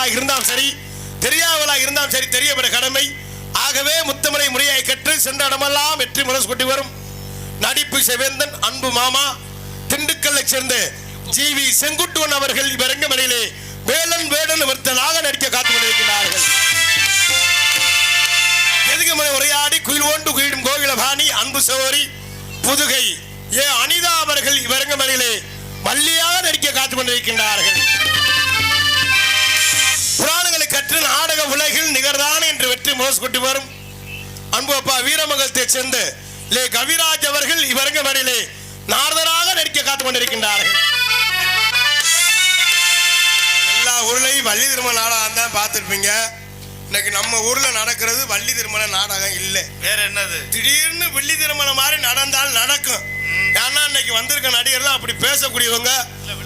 தெரிந்தவளாக இருந்தாலும் சரி தெரியாதவளாக இருந்தாலும் சரி தெரிய பெற கடமை. ஆகவே முத்தமலை முறையை கற்று சென்ற இடமெல்லாம் வெற்றி முரசு கொட்டி வரும். நடிப்பு செவேந்தன் அன்பு மாமா திண்டுக்கல்லை சேர்ந்த ஜி வி செங்குட்டுவன் அவர்கள் இவரங்கமலையிலே வேலன் வேடன் ஒருத்தனாக நடிக்க காத்து கொண்டிருக்கிறார்கள். எதுகமலை உரையாடி குயில் ஓண்டு குயிடும் கோகிலபாணி அன்பு சோரி புதுகை ஏ அனிதா அவர்கள் இவரங்கமலையிலே மல்லியாக நடிக்க காத்து கொண்டிருக்கின்றார்கள். புராணங்களை கற்று நாடக உலகில் நிகர்தான் என்று வெற்றி முரசு கொட்டி வரும். அன்பு அப்பா வீரமங்கலத்தை சேர்ந்த லே கவிராஜ் அவர்கள் இவரங்கமலையிலே நாரதராக நடிக்க காத்து கொண்டிருக்கின்றார்கள். எல்லா ஊர்லயும் வள்ளி திருமண நாடகம் தான் பார்த்துருப்பீங்க. இன்னைக்கு நம்ம ஊர்ல நடக்கிறது வள்ளி திருமண நாடகம் இல்லை. வேற என்னது? திடீர்னு வெள்ளி திருமணம் மாதிரி நடந்தால் நடக்கும். ஏன்னா இன்னைக்கு வந்திருக்க நடிகர்லாம் அப்படி பேசக்கூடியவங்க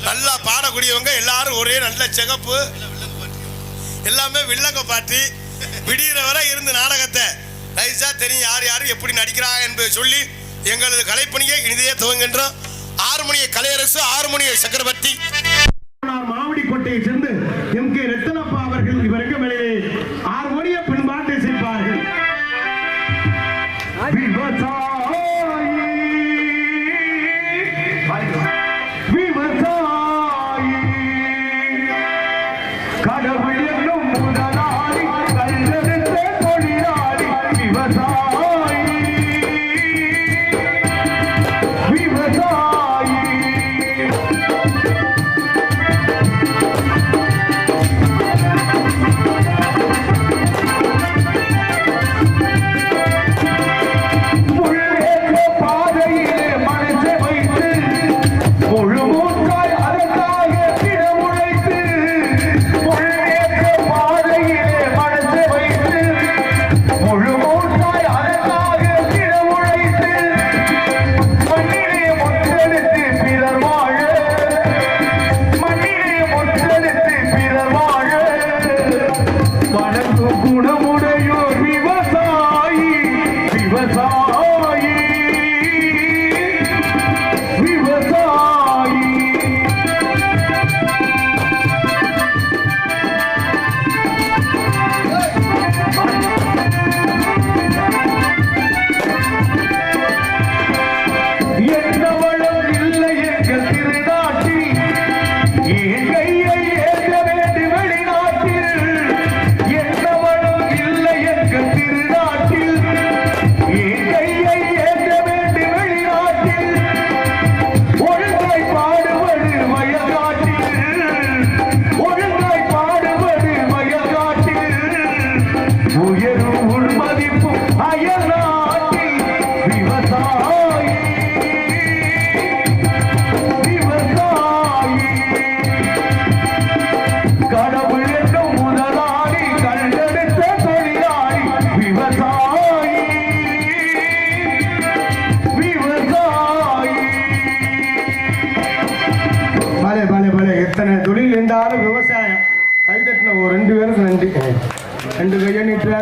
நல்லா பாடக்கூடியவங்க எல்லாரும் ஒரே நல்ல சிகப்பு. எல்லாமே வில்லங்க பாட்டி. விடிகிற வரை இருந்து நாடகத்தை. நைஸா தெரியும் யார் யார் எப்படி நடிக்கிறாங்க என்பதை சொல்லி எங்களது கலைப்பணியை இனிதையே துவங்குகின்றோம். ஆறுமணியை கலையரசு ஆறுமணியை சக்கரவர்த்தி.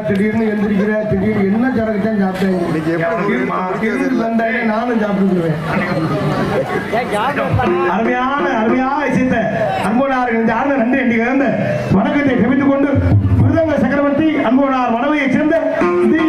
திடீர்னு எந்திரிக்கிற திடீர்னு என்ன தான் சாப்பிட்டேன் நானும் சாப்பிட்டுருவேன் அருமையான அருமையான விஷயத்தை அன்போனார் இந்த ஆண்டு நன்றி என்று கலந்த வணக்கத்தை தெரிவித்துக் கொண்டு சக்கரவர்த்தி அன்போனார் மனைவியைச் சேர்ந்த டி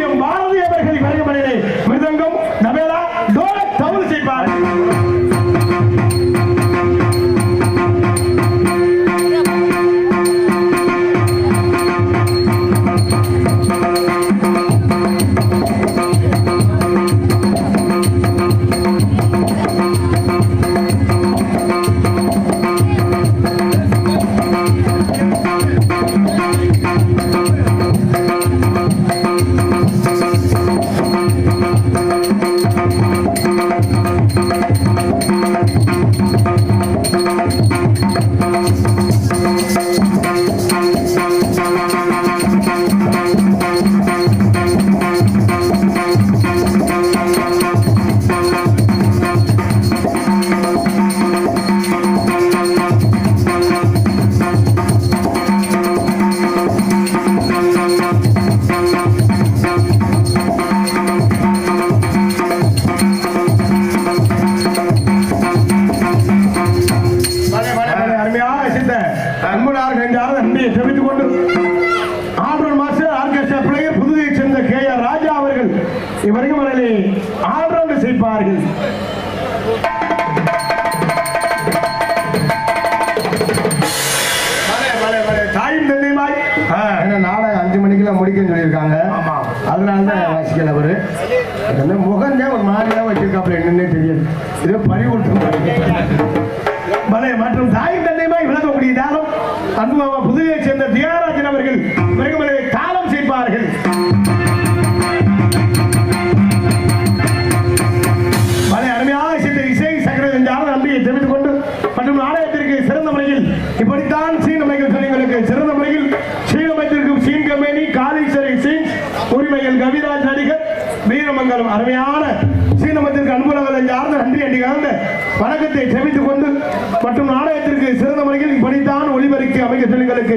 சிறந்த முறையில் இப்படித்தான் ஒளிபரிக்க அமைக்க சொல்லிங்களுக்கு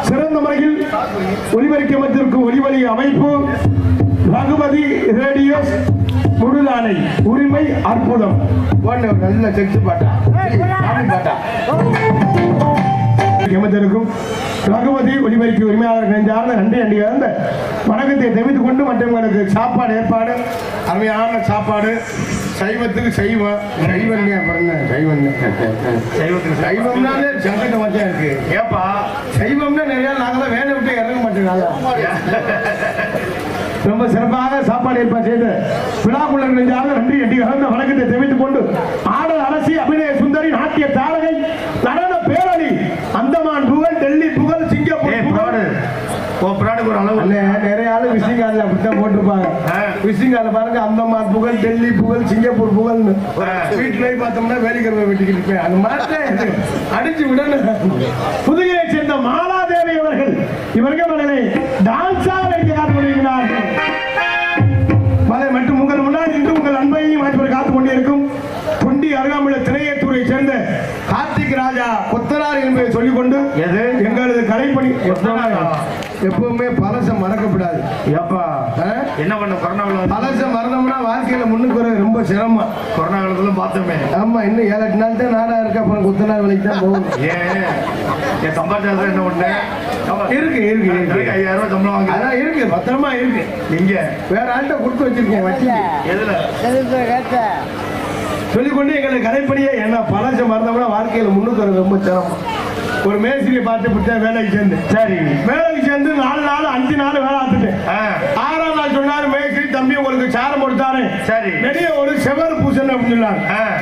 சிறந்த முறையில் ஒளிபரிக்க அமைத்திருக்கும் ஒளிவலி அமைப்பு ரகுபதி ரேடியோ முழுதானை உரிமை அற்புதம். நல்ல செக்ஸ் பாட்டா. பாட்டா. எமதருக்கும் ரகுபதி ஒளிபரிக்கு உரிமையாளர் நெஞ்சார்ந்த நன்றி அண்டி அந்த வணக்கத்தை தெரிவித்துக் கொண்டு மற்றவங்களுக்கு சாப்பாடு ஏற்பாடு அருமையான சாப்பாடு. சைவத்துக்கு சைவம் சைவம் பிறந்த சைவம் சைவத்துக்கு சைவம்னாலே சங்கடம் மச்சா இருக்கு. ஏப்பா? சைவம்னா நிறைய நாங்களாம் வேலை விட்டு இறங்க மாட்டேங்கிறாங்க ரொம்ப சிறப்பாக சாப்பாடு ஏற்பாடு செய்து விழாக்குள்ளர் நெஞ்சாக நன்றி எட்டி கலந்த வணக்கத்தை தெரிவித்துக் கொண்டு ஆடல் அரசி அபிநய சுந்தரி நாட்டிய தாரகை நடன பேரணி அந்தமான் புகழ் டெல்லி புகழ் சிங்கப்பூர் ஏய் புகழ் பிராடு பிராடுக்கு ஒரு அளவு அண்ணே, நிறைய ஆளு விசிங் கார்டில் அப்படித்தான் போட்டிருப்பாங்க. விசிங் கார்டில் பாருங்க அந்தமான் புகழ் டெல்லி புகழ் சிங்கப்பூர் புகழ்னு. வீட்டுல பார்த்தோம்னா வேலிக்கிறவங்க வெட்டிக்கிட்டு இருப்பேன் அந்த மாதிரி. அடிச்சு விடணும் புதுகையை சேர்ந்த மாலாதேவி அவர்கள் இவர்கள் மகளை டான்ஸா வைக்க காத்து கொண்டிருக்கிறார்கள் மலை மற்றும் உங்கள் முன்னாடி இன்று உங்கள் அன்பையும் மாற்றி காத்துக் கொண்டிருக்கும் தொண்டி அருகாமையுள்ள திரையத்தூரை சேர்ந்த கார்த்திக் ராஜா கொத்தனார் என்பதை சொல்லிக் கொண்டு எது? எங்களது கலைப்பணி? எப்பவுமே பழசம் மறக்கப்படாது ஏப்பா? என்ன பண்ண கொரோனா காலம் பழசம் மறந்தோம்னா வாழ்க்கையில முன்னுக்கு வர ரொம்ப சிரமம். கொரோனா காலத்துல பார்த்தோமே. ஆமா இன்னும் ஏழு எட்டு நாள் தான் நாடா இருக்கு அப்புறம் கொத்தனார் வேலைக்கு தான் போகணும் ஏன்? என் சம்பாதிச்சா என்ன பண்ண? இருக்கு இருக்கு இருக்கு. ஐயாயிரம் ரூபாய் சம்பளம் வாங்க அதான் இருக்கு பத்திரமா இருக்கு. எங்க? வேற ஆள்கிட்ட கொடுத்து வச்சிருக்கேன் வட்டி எதுல? சொல்லிக்கொண்டு எங்களுக்கு கலைப்படியே என்ன பழசம் மறந்தோம்னா வாழ்க்கையில முன்னுக்கு வர ரொம்ப சிரமம். ஒரு மேஸ்திரியை பார்த்து பிடிச்சா வேலைக்கு சேர்ந்து. சரி. வேலைக்கு சேர்ந்து நாலு நாள் அஞ்சு நாள் வேலை ஆத்துட்டேன் ஆறாம் நாள் சொன்னாரு மேஸ்திரி தம்பி உங்களுக்கு சாரம் கொடுத்தாரு. சரி. வெளியே ஒரு செவர் பூசணும் அப்படின்னு.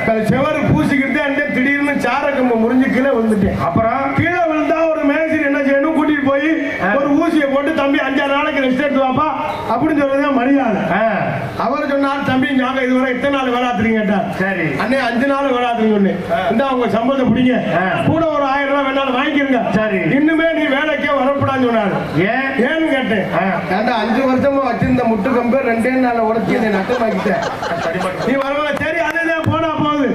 அது செவர் பூசிக்கிட்டு அந்த திடீர்னு சார கம்பு முறிஞ்சு கீழே விழுந்துட்டேன் அப்புறம் கீழே விழுந்தா ஒரு மேஸ்திரி என்ன செய்யணும் கூட்டிட்டு போய் ஆ. ஒரு ஊசியை போட்டு தம்பி அஞ்சாறு நாளைக்கு ரெஸ்ட் எடுத்து வாப்பா? அப்படின்னு சொல்றதுதான் மரியாதை. அவர் சொன்னார் தம்பி நாங்க இதுவரை எத்தனை நாள் ஆத்துறீங்க கேட்டார். சரி. அண்ணே அஞ்சு நாள் ஆத்துறீங்க ஒண்ணு இந்த உங்க சம்பளத்தை பிடிங்க. கூட ஒரு ஆயிரம் ரூபாய் வேணாலும் வாங்கிக்கிறங்க சரி. இன்னுமே நீ வேலைக்கே வரக்கூடாதுன்னு சொன்னாரு. ஏன்? ஏன்னு கேட்டேன். ஏன்டா அஞ்சு வருஷமா வச்சிருந்த முட்டு கம்பு ரெண்டே நாள்ல உடச்சி என்னை நட்டமாக்கிட்டேன் நீ வரவா சரி அதுதான் போனா போகுது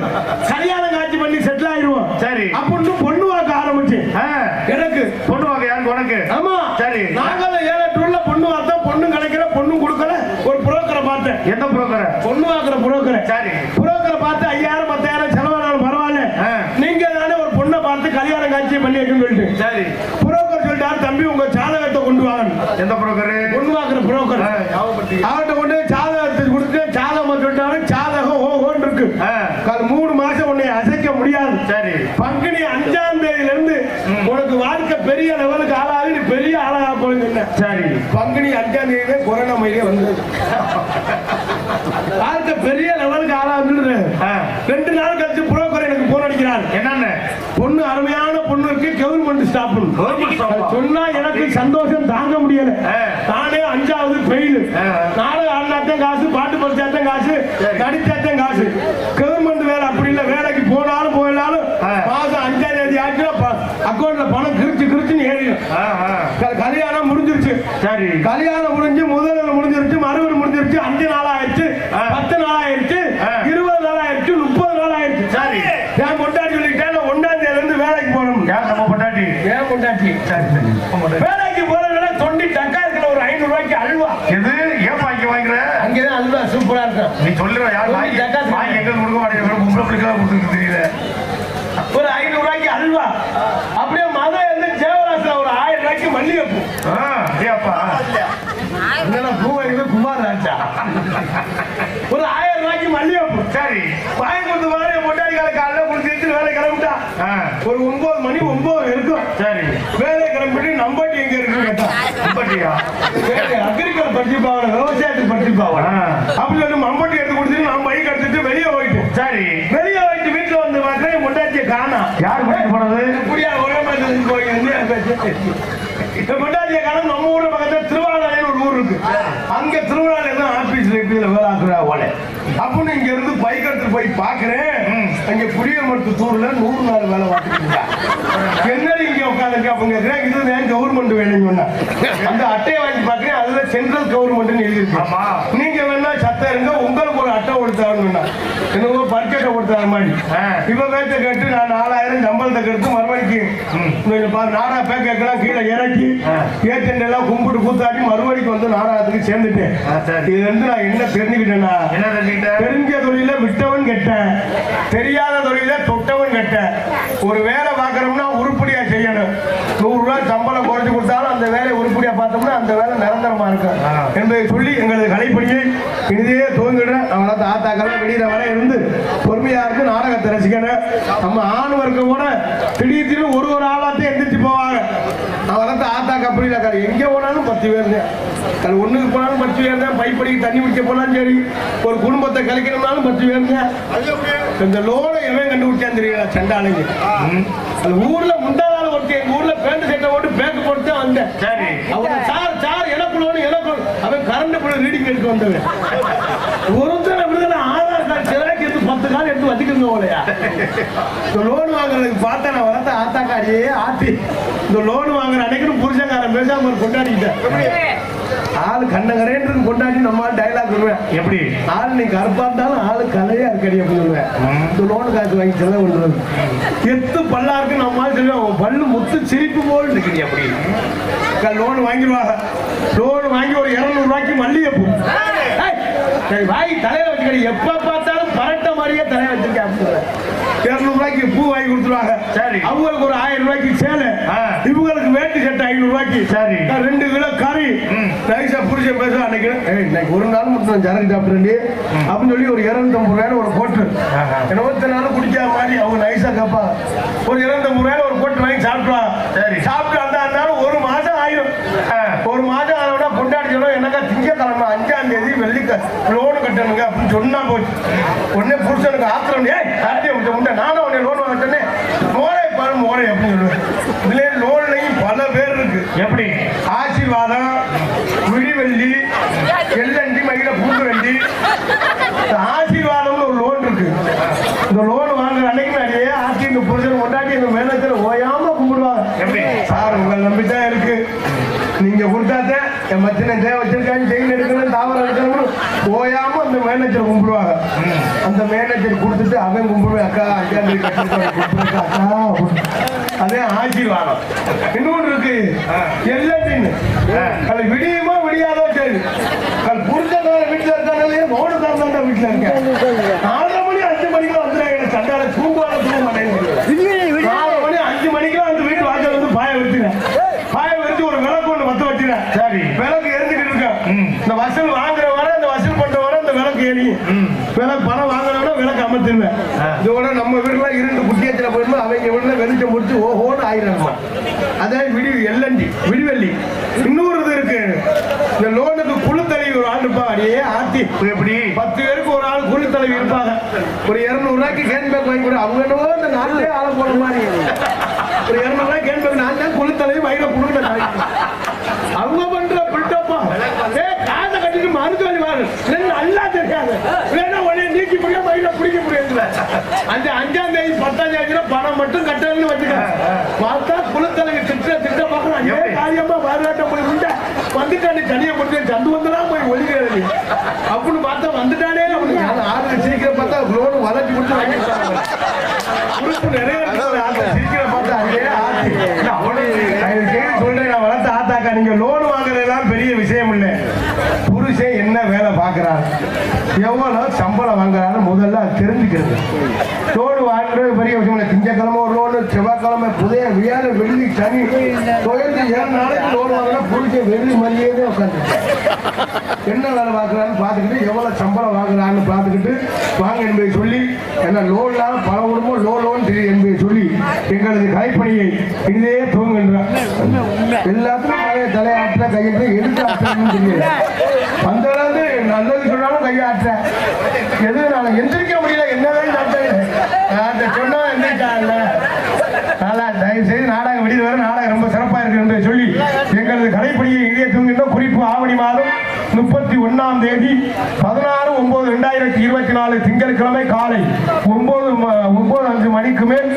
கல்யாணம் காட்சி பண்ணி செட்டில் ஆயிடுவோம் சரி. அப்படின்னு பொண்ணு வாக்க ஆரம்பிச்சு ஆ, எனக்கு பொண்ணு வாங்க யாருக்கு உனக்கு ஆமா சரி. நாங்களும் ஏழு எட்டு ஊர்ல பொண்ணு பார்த்தோம் பொண்ணும் கிடைக்கல பொண்ணும் கொடுக்கல ஒரு புரோக்கரை பார்த்தேன் எந்த புரோக்கர் பொண்ணு வாக்குற புரோக்கரை சரி புரோக்கரை பார்த்து ஐயாயிரம் பத்தாயிரம் செலவானாலும் பரவாயில்ல ஆ. நீங்க தானே ஒரு பொண்ணை பார்த்து கல்யாணம் காட்சி பண்ணி வைக்கணும்னு சொல்லிட்டு சரி புரோக்கர் சொல்லிட்டாரு தம்பி உங்க ஜாதகத்தை கொண்டு வாங்க எந்த புரோக்கர் பொண்ணு வாக்குற புரோக்கர் அவர்கிட்ட கொண்டு போய் ஜாதகத்தை கொடுத்து ஜாதகம் சொல்லிட்டாரு ஜாதகம் ஓஹோன்னு இருக்கு. மூணு மாசம் உன்னை அசைக்க முடியாது. சரி. பங்குனி அஞ்சாம் தேதியில இருந்து உனக்கு வாழ்க்கை பெரிய லெவலுக்கு ஆளாகி நீ பெரிய ஆளாக போகுதுன்னு சரி. பங்குனி அஞ்சாம் தேதி கொரோனா மயிலே வந்தது. வாழ்க்கை பெரிய லெவலுக்கு ஆளாகுது ஆ. ரெண்டு நாள் கழிச்சு புரோக்கர் எனக்கு போன் அடிக்கிறார். என்னன்னு? பொண்ணு அருமையான பொண்ணு இருக்கு கவர்மெண்ட் ஸ்டாப்? சொன்னா எனக்கு சந்தோஷம் தாங்க முடியல. நானே அஞ்சாவது ஆ. நாடகம் ஆடினாத்தான் காசு பாட்டு படிச்சாத்தான் காசு. நடிச்சாத்தான் காசு கவர்மெண்ட் வேலை அப்படி இல்ல வேலைக்கு போனாலும் போயினாலும். மாசம் அஞ்சாம் தேதி ஆச்சுன்னா அக்கௌண்ட்ல பணம் கிரிச்சு கிரிச்சுன்னு ஏறிடும் கல்யாணம் முடிஞ்சிருச்சு சரி கல்யாணம் முடிஞ்சு முதல் முடிஞ்சிருச்சு மறுபடியும் முடிஞ்சிருச்சு அஞ்சு நாள் ஆயிடுச்சு ஆ. பத்து நாள் ஆயிடுச்சு ஆ. இருபது நாள் ஆயிடுச்சு முப்பது நாள் ஆயிடுச்சு சரி. நான் கொண்டாடி சொல்லிட்டேன் நான் ஒன்னாம் தேதியில இருந்து வேலைக்கு போகணும் யார் நம்ம பொண்டாட்டி ஏன் கொண்டாட்டி சரி சரி நம்ம பொண்டாட்டி. வேலைக்கு போறதுனால தொண்டி டக்கா இருக்கிற ஒரு ஐநூறு ரூபாய்க்கு அல்வா எது ஏன் வாங்கி வாங்குற அங்கேதான் அல்வா சூப்பரா இருக்கும் நீ சொல்லுற யார் வாங்கி. வாங்கி எங்க கொடுக்க மாட்டேங்கிற பொம்பளை பிள்ளைக்கு கொடுத்துருக்கு தெரியல ஒரு ஐநூறு ரூபாய்க்கு அல்வா. அப்படியே மதுரை வந்து ஜெயவராசில் ஒரு ஆயிரம் ரூபாய்க்கு மல்லிகைப்பூ. ஆ, ஏப்பா என்னடா பூ வாங்கிட்டு குமார் ராஜா. ஒரு ஆயிரம் ரூபாய்க்கு மல்லிகைப்பூ. சரி. வாங்கி கொடுத்து மாதிரி பொட்டாடி கால காலைல குளிச்சு வேலை கிளம்பிட்டா? ஒரு ஒன்பது மணி ஒன்பது இருக்கும். சரி. வேலை கிளம்பிட்டு நம்பட்டி எங்க இருக்கு கேட்டா? அப்படியா அக்ரிகல் படிச்சுப்பாங்க விவசாயத்துக்கு படிச்சுப்பாங்க ஆ. அப்படி சொல்லி மம்பட்டி எடுத்து கொடுத்துட்டு நான் பைக் எடுத்துட்டு வெளியே போயிட்டேன் சரி. வெளியே போயிட்டு வீட்டுல வந்து பார்க்கிறேன். என் பொண்டாட்டியை காணா. யார் கூட்டிட்டு போனது? மாதிரி போய் இந்த பொண்டாட்டியை காணோம் நம்ம ஊர் பக்கத்துல திருவாரூர் ஒரு ஊர் இருக்கு. அங்க திருவாரூர் தான் ஆபீஸ்ல இப்படியில வேலை ஆக்குறா போல அப்படின்னு இங்க இருந்து பைக் எடுத்து போய் பாக்குறேன் அங்க புளிய மருத்துவத்தூர்ல நூறு நாள் வேலை பார்த்துட்டு என்னடி இங்க உட்காந்துருக்கு அவங்க கேட்கிறேன் இது ஏன் கவர்மெண்ட் வேலைன்னு சொன்னா அந்த அட்டையை வாங்கி பாக்குறேன் அதுல சென்ட்ரல் கவர்மெண்ட் எழுதிருக்கு. நீங்க வேணா சத்தம் இருங்க உங்களுக்கு ஒரு அட்டை கொடுத்தாருன்னு என்னவோ பட்ஜெட்டை கொடுத்தாரு மாதிரி. இப்ப பேச்ச கேட்டு நான் நாலாயிரம் சம்பளத்தை கெடுத்து மறுபடிக்கு கொஞ்சம் பாரு, நாடா பேக்கலாம் கீழே இறக்கி. ஏஜென்ட் எல்லாம் கும்பிட்டு கூத்தாடி மறுபடிக்கு வந்து நாடகத்துக்கு சேர்ந்துட்டேன். இது வந்து நான் என்ன தெரிஞ்சுக்கிட்டேன்னா தெரிஞ்ச தொழில விட்டவன் கெட்டேன் தெரியாத தொழில கெட்டேன் ஒரு வேலை பார்க்கறோம்னா உருப்படியா செய்யணும். நூறு ரூபாய் சம்பளம் குறைச்சு கொடுத்தாலும் அந்த வேலையை உருப்படியா பார்த்தோம்னா அந்த வேலை நிரந்தரமா இருக்கும். என்பதை சொல்லி எங்களது கலைப்பணியை இனிதே துவங்கிடுறேன் அவனை தாத்தாக்கெல்லாம் வெளியில வர இருந்து பொறுமையா இருந்து நாடகத்தை ரசிக்கணும். நம்ம ஆண் வர்க்கம் கூட திடீர்னு ஒரு ஒரு ஆளாத்தையும் எந்திரிச்சு போவாங்க அவன் இல்லை எங்க போனாலும் பத்து பேர் தான். அது ஒண்ணுக்கு போனாலும் பத்து பேர் தான். பைப்படிக்கு தண்ணி குடிக்க போனாலும் சரி ஒரு குடும்பத்தை கலைக்கணும்னாலும் பத்து பேர் தான். இந்த லோனை எவன் கண்டுபிடிச்சான்னு தெரியல சண்டாளைங்க அது ஊர்ல முந்தாள் ஒருத்தன் எங்க ஊர்ல பேண்ட் சட்டை போட்டு பேக் போட்டு தான் வந்தேன். சரி. அவன் சார் சார் எனக்கு லோன் எனக்கு loan. அவன் கரண்ட் பிள்ளை ரீடிங் எடுத்து வந்தவன். ஒருத்தர் கால் எடுத்து வச்சுக்கோங்க போலையா இந்த லோன் வாங்குறதுக்கு பார்த்தா நான் வளர்த்த ஆத்தா காரியே ஆத்தி. இந்த லோன் வாங்குற அன்னைக்கு புருஷன்காரன் பேசாம ஒரு கொண்டாடிக்கிட்டேன் ஆளு கண்ணங்கரேன்னு கொண்டாடி நம்ம டைலாக் சொல்லுவேன். எப்படி? ஆள் நீ கருப்பா இருந்தாலும் ஆளு கலையா இருக்கடி அப்படின்னு சொல்லுவேன். இந்த லோன் காசு வாங்கி செலவு பண்றது. எத்து பல்லா இருக்கு நம்ம சொல்லுவேன். அவன் பல்லு முத்து சிரிப்பு போல் இருக்குது அப்படி. லோன் வாங்கிடுவாங்க. லோன் வாங்கி ஒரு இருநூறு ரூபாய்க்கு மல்லிகைப்பூ. சரி வாங்கி தலையில வச்சுக்கடி. எப்ப பார்த்தாலும் மாதிரியே தலையில வச்சிருக்கேன் இருநூறு ரூபாய்க்கு பூ வாங்கி கொடுத்துருவாங்க. சரி. அவங்களுக்கு ஒரு ஆயிரம் ரூபாய்க்கு சேலை. இவங்களுக்கு வேட்டி சட்டை ஐநூறு ரூபாய்க்கு. சரி. ரெண்டு கிலோ கறி. நைஸா புடிச்ச பேச அன்னைக்கு. இன்னைக்கு ஒரு நாள் மட்டும் நான் சரக்கு சாப்பிட்றேன் அப்படின்னு சொல்லி ஒரு இருநூத்தம்பது ரூபாய் ஒரு கோட்டு. இருபத்தி நாள் குடிக்காத மாதிரி அவங்க நைஸா கேட்பாங்க ஒரு இருநூத்தம்பது ரூபாய் ஒரு கோட்டு வாங்கி சாப்பிடுவாங்க சரி. சாப்பிட்டு அந்த இருந்தாலும் ஒரு மாசம் ஆயிரும். ஒரு மாதம் ஆனோட கொண்டாடி என்னக்கா திங்கக்கிழமை அஞ்சாம் தேதி வெள்ளிக்க லோன் கட்டணுங்க அப்படின்னு சொன்னா போச்சு. உடனே புருஷனுக்கு ஆத்திரம். கார்த்திகை விட்ட உண்டை? நானும் உடனே லோன் வாங்கிட்டேனே மோரை பாரு மோரை அப்படின்னு சொல்லுவேன். இதுல லோன்லையும் பல பேர் இருக்கு. எப்படி? ஆசீர்வாதம் விடிவெள்ளி எல்லண்டி மகிழ இந்த ஆசீர்வாதம்னு ஒரு லோன் இருக்கு. இந்த லோன் வாங்குற அன்னைக்கு நிறைய ஆட்சி இந்த புருஷன் கொண்டாட்டி இந்த மேலத்தில் ஓயாம கும்பிடுவாங்க. எப்படி? சார் உங்கள் நம்பித்தான் இருக்கு. நீங்க கொடுத்தாதான் என் மச்சின தேவை கொடுத்துட்டு அவன் கும்பிடுவேன் அக்கா அஞ்சாம் அக்கா. அதே ஆசீர்வாதம். இன்னொன்று இருக்கு. எல்லாம் அது விடியுமோ விடியாதோ சரி அது புரிஞ்சதார வீட்டுல இருக்காங்களே மௌன தான் தான் வீட்டுல இருக்கேன்? நாலரை மணி அஞ்சு மணிக்கு வந்துடுறாங்க சண்டால தூங்குவாங்க தூங்க மாட்டேங்குது நாலு மணி அஞ்சு மணிக்கெல்லாம் வந்து வீட்டு வாசல் வந்து பாய வச்சுக்கிறேன் பாய வச்சு ஒரு விளக்கு ஒண்ணு மத்த வச்சுக்கிறேன் சரி. விளக்கு எரிஞ்சுக்கிட்டு இருக்கேன். இந்த வசூல் வாங்குற வர இந்த வசூல் பண்ற வர இந்த விளக்கு எரியும். விளக்கு பணம் அமர்த்திருவேன் இதோட நம்ம வீட்டுல இருந்து குட்டியத்துல போயிருந்தோம் அவங்க வீட்டுல வெளிச்சம் முடிச்சு ஓஹோன்னு ஆயிரம் அதே விடி எல்லண்டி விடிவெள்ளி. இன்னொரு இது இருக்கு. இந்த லோனுக்கு குழு தலைவி ஒரு ஆள் இருப்பா அடியே ஆத்தி. எப்படி? பத்து பேருக்கு ஒரு ஆள் குழு தலைவி இருப்பாங்க. ஒரு இருநூறு ரூபாய்க்கு கேன் பேக் வாங்கி கொடு. அவங்க என்னவோ இந்த நாட்டிலே ஆள போன மாதிரி ஒரு இருநூறு ரூபாய் கேன் பேக் நான் தான் குழு தலைவி வயிறு கொடுங்க அவங்க பண்ற பில்டப்பா. ஏ காசை கட்டிட்டு மருந்து வழி வாரு இல்லைன்னா நல்லா தெரியாது. இல்லைன்னா உடனே நீக்கி முடியும் வயிறுல பிடிக்க முடியாது. அந்த அஞ்சாம் தேதி பத்தாம் தேதி பணம் மட்டும் கட்டணும்னு வச்சுக்க பார்த்தா குலத்தலைவி திட்ட திட்ட பார்க்கணும் அதே காரியமா வரலாட்டம் போய் உண்டா? வந்துட்டானே தனியை முடிஞ்சு சந்து வந்துலாம் போய் ஒழிக்கிறது அப்படின்னு பார்த்தா வந்துட்டானே அப்படின்னு ஆறு சீக்கிரம் பார்த்தா லோன் வளைச்சு கொடுத்து வாங்கிட்டாங்க உறுப்பு நிறைய சிரிக்கிற பார்த்தா தயவு செய்து சொல்றேன். நான் வளர்த்த ஆத்தாக்கா நீங்க லோன் வாங்குறதுலாம் பெரிய விஷயம் இல்லை புருஷன் என்ன வேலை பார்க்குறாரு? எவ்வளோ சம்பளம் வாங்குறாரு முதல்ல தெரிஞ்சுக்கிறது. லோடு வாங்குறது பெரிய விஷயம் திங்கக்கிழமை ஒரு லோடு செவ்வாய்க்கிழமை புதைய வியாழ வெள்ளி சனி. தொழில் ஏழு நாளைக்கு லோடு வாங்கினா புரிஞ்ச வெள்ளி மரியாதை உட்காந்து என்ன வேலை பார்க்குறான்னு பார்த்துக்கிட்டு எவ்வளோ சம்பளம் வாங்குறான்னு பார்த்துக்கிட்டு வாங்க என்பதை சொல்லி என்ன லோன்லாம் பல குடும்பம் லோ லோன் என்பதை சொல்லி எங்களது கலைப்பணியை இதே துவங்குகின்றார். எல்லாத்துக்கும் தலையாற்ற கையெழுத்து எதுக்கு தெரியல அந்த அளவுக்கு நல்லது சொன்னாலும் கையாற்ற எது நான் எந்திரிக்க முடியல என்னதான் சாப்பிட்டேன் சொன்னா எந்திரிச்சாங்கல்ல நல்லா தயவு செய்து நாடகம் வெளியில் வர நாடகம் ரொம்ப சிறப்பாக இருக்கு என்று சொல்லி எங்களது கடைப்பிடியை இதே தூங்குகின்ற குறிப்பு ஆவணி மாதம் முப்பத்தி ஒன்னாம் தேதி பதினாறு ஒன்பது ரெண்டாயிரத்தி இருபத்தி நாலு திங்கட்கிழமை காலை ஒன்பது ம- ஒன்பது அஞ்சு மணிக்கு மேல்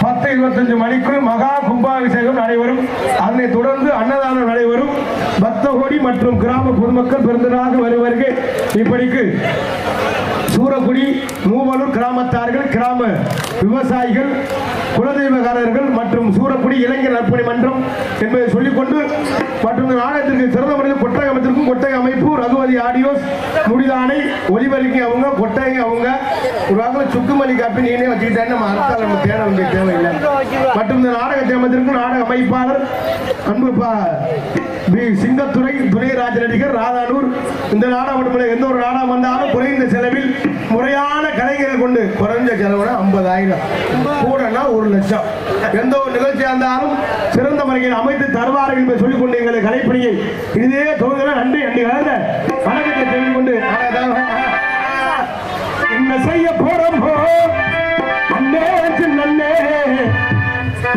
பத்து இருபத்தஞ்சு மணிக்குள் மகா கும்பாபிஷேகம் நடைபெறும். அதனை தொடர்ந்து அன்னதானம் நடைபெறும். பக்தகோடி மற்றும் கிராம பொதுமக்கள் பெருந்தராக வருவதற்கு இப்படிக்கு சூரக்குடி மூவலூர் கிராமத்தார்கள் கிராம விவசாயிகள் குலதெய்வகாரர்கள் மற்றும் சூரக்குடி இளைஞர் நற்பணி மன்றம் என்பதை சொல்லிக்கொண்டு மற்றும் நாடகத்திற்கு சிறந்த முறையில் கொட்டகை அமைத்திருக்கும் கொட்டகை அமைப்பு ரகுவதி ஆடியோஸ் முடிதானை ஒலிபலிக்கு அவங்க கொட்டகை அவங்க ஒரு வாக்கில் சுக்குமல்லி காப்பி நீனே வச்சுக்கிட்டேன்னு நம்ம அர்த்தம் நம்ம தேட வேண்டிய தேவையில்லை. இந்த நாடக அமைப்பாளர் அன்பு பி சிங்கத்துறை துணை ராஜ நடிகர் ராதானூர். இந்த நாடகம் எந்த ஒரு நாடகம் வந்தாலும் குறைந்த செலவில் முறையான கலைஞரை கொண்டு குறைஞ்ச செலவுனா ஐம்பதாயிரம். கூடனா ஒரு லட்சம். எந்த ஒரு நிகழ்ச்சியா இருந்தாலும் சிறந்த முறையில் அமைத்து தருவார்கள் என்று சொல்லிக் கொண்டு எங்களை கலைப்பணியை இதே தொகுதியில நன்றி அன்றி வளர்ந்த வணக்கத்தை தெரிந்து கொண்டு என்ன செய்ய போறோம்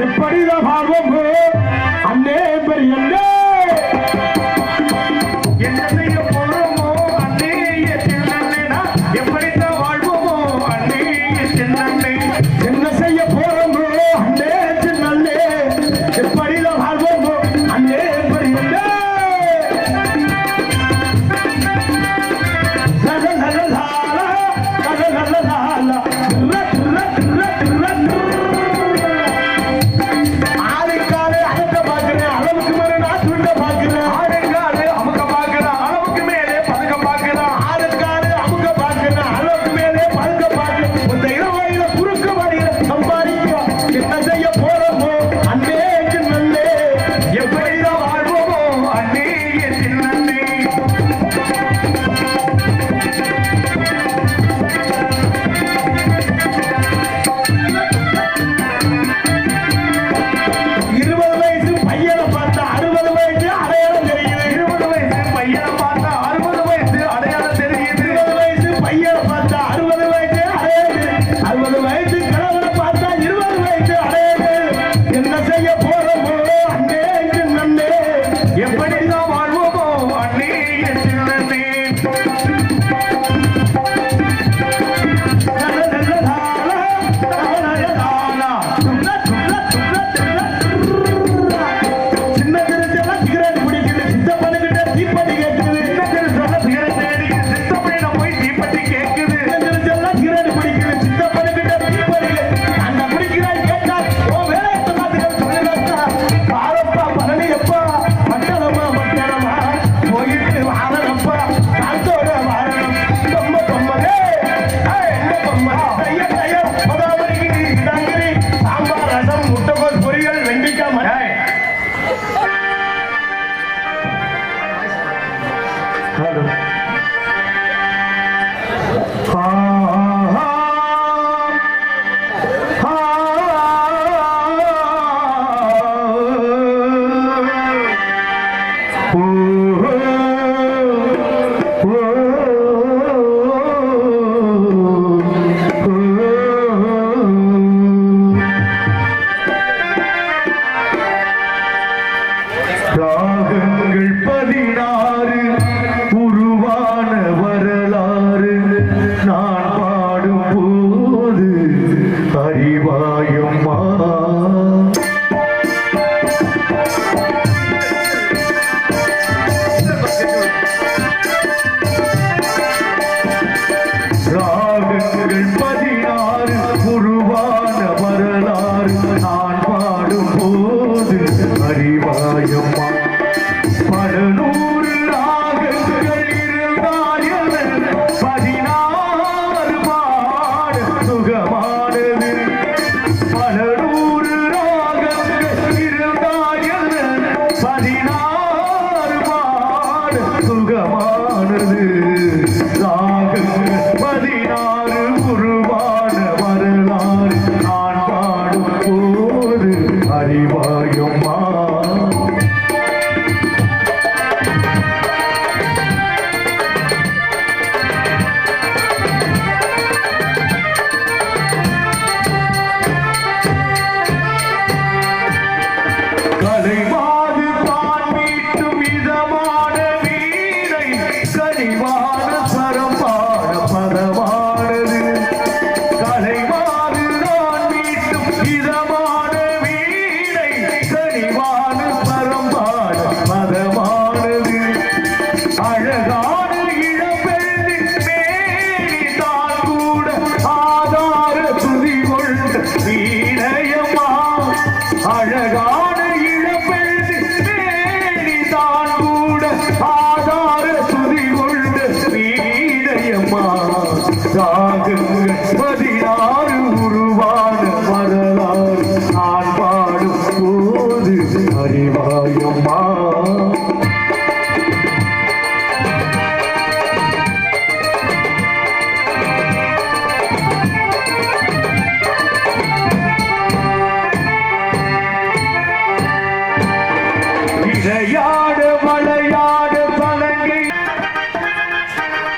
எப்படிதான் வாழ்வோம் அண்ணே பெரிய